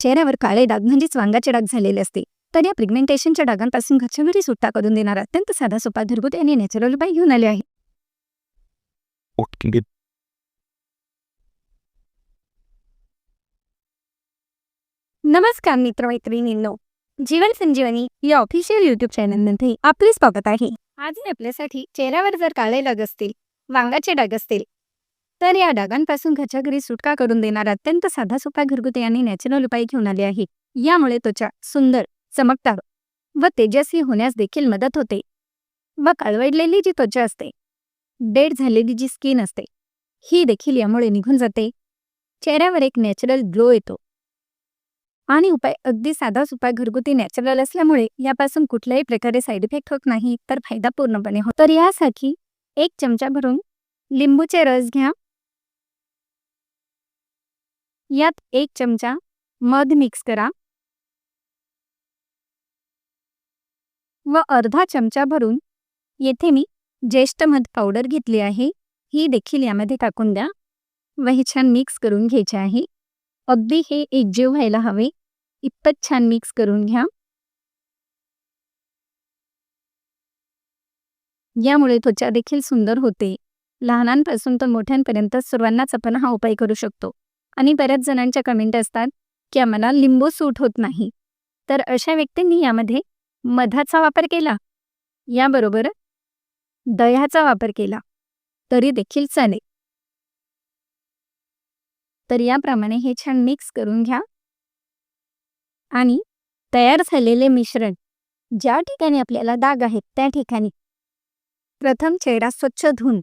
चेहऱ्यावर काळे डाग म्हणजेच वांगाचे डाग झालेले असते. तर या पिगमेंटेशनच्या डागांपासून घरच्या घरी सुट्टा करून देणारा अत्यंत साधा सोपा घरगुती आणि नॅचरल उपाय घेऊन आले आहे. नमस्कार मित्रमैत्रिणींनो. जीवन संजीवनी या ऑफिशियल युट्यूब चॅनलमध्ये आपले स्वागत आहे. आज मी आपल्यासाठी चेहऱ्यावर जर काळे डाग असतील वांगाचे डाग असतील तर या डागांपासून घरच्या घरी सुटका करून देणारा अत्यंत साधा सोपा घरगुती आणि नॅचरल उपाय घेऊन आले आहे. यामुळे त्वचा सुंदर चमकदार व तेजस्वी होण्यास देखील मदत होते. व काळवडलेली जी त्वचा असते डेड झालेली जी स्किन असते ही देखील यामुळे निघून जाते. चेहऱ्यावर एक नॅचरल ग्लो येतो. आणि उपाय अगदी साधा उपाय घरगुती नॅचरल असल्यामुळे यापासून कुठल्याही प्रकारे साईड इफेक्ट होत नाही तर फायदा पूर्णपणे होतो. तर यासाठी एक चमचा भरून लिंबूचे रस घ्या. यात एक चमचा मध मिक्स करा. व अर्धा चमचा भरून येथे मी ज्येष्ठ मध पावडर घेतली आहे. ही देखील यामध्ये टाकून द्या. व हे छान मिक्स करून घ्यायचे आहे. अगदी हे एकजीव व्हायला हवे. इतपत छान मिक्स करून घ्या. यामुळे त्वचा देखील सुंदर होते. लहानांपासून तर मोठ्यांपर्यंत सर्वांनाच आपण हा उपाय करू शकतो. आणि बऱ्याच जणांच्या कमेंट असतात की आम्हाला लिंबू सूट होत नाही. तर अशा व्यक्तींनी यामध्ये मधाचा वापर केला. याबरोबर दह्याचा वापर केला. तरी देखील चालेल. तर याप्रमाणे हे छान मिक्स करून घ्या. आणि तयार झालेले मिश्रण ज्या ठिकाणी आपल्याला दाग आहेत त्या ठिकाणी प्रथम चेहरा स्वच्छ धुवून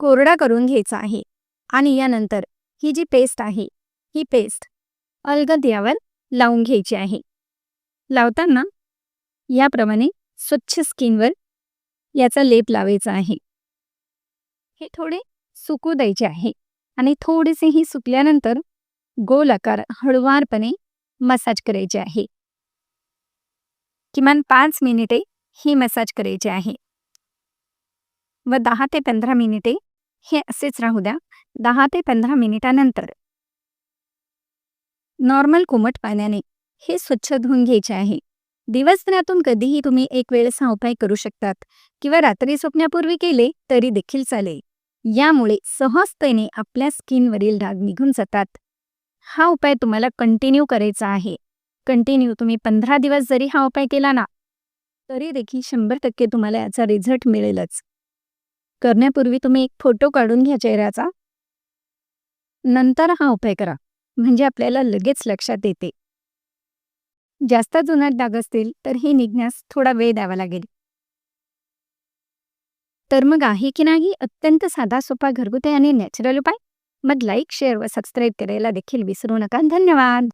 कोरडा करून घ्यायचा आहे. आणि यानंतर ही जी पेस्ट आहे ही पेस्ट अलगद यावर लावून घ्यायची आहे. लावताना याप्रमाणे स्वच्छ स्किनवर याचा लेप लावायचा आहे. हे थोडे सुकू द्यायचे आहे आणि थोडेसे ही सुकल्यानंतर गोल आकार हळुवारपणे मसाज करायचे आहे. किमान पाच मिनिटे ही मसाज करायची आहे. व दहा ते पंधरा मिनिटे हे असेच राहू द्या. दहा ते पंधरा मिनिटानंतर. नॉर्मल कोमट पाण्याने हे स्वच्छ धुवून घ्यायचे आहे. दिवसभरातून कधीही तुम्ही एक वेळेस हा उपाय करू शकतात किंवा रात्री झोपण्यापूर्वी केले तरी देखील चालेल. यामुळे सहजतेने आपल्या स्किनवरील डाग निघून जातात. हा उपाय तुम्हाला कंटिन्यू करायचा आहे. कंटिन्यू तुम्ही पंधरा दिवस जरी हा उपाय केला ना तरी देखील शंभर टक्के तुम्हाला याचा रिझल्ट मिळेलच. करण्यापूर्वी तुम्ही एक फोटो काढून घ्या चेहऱ्याचा. नंतर हा उपाय करा. म्हणजे आपल्याला लगेच लक्षात येते. जास्त जुनाट डाग असतील तर हे निघण्यास थोडा वेळ द्यावा लागेल. तर मग आहे की नाही? अत्यंत साधा सोपा घरगुती आणि नॅचरल उपाय? मग लाईक शेअर व सबस्क्राईब करायला देखील विसरू नका. धन्यवाद!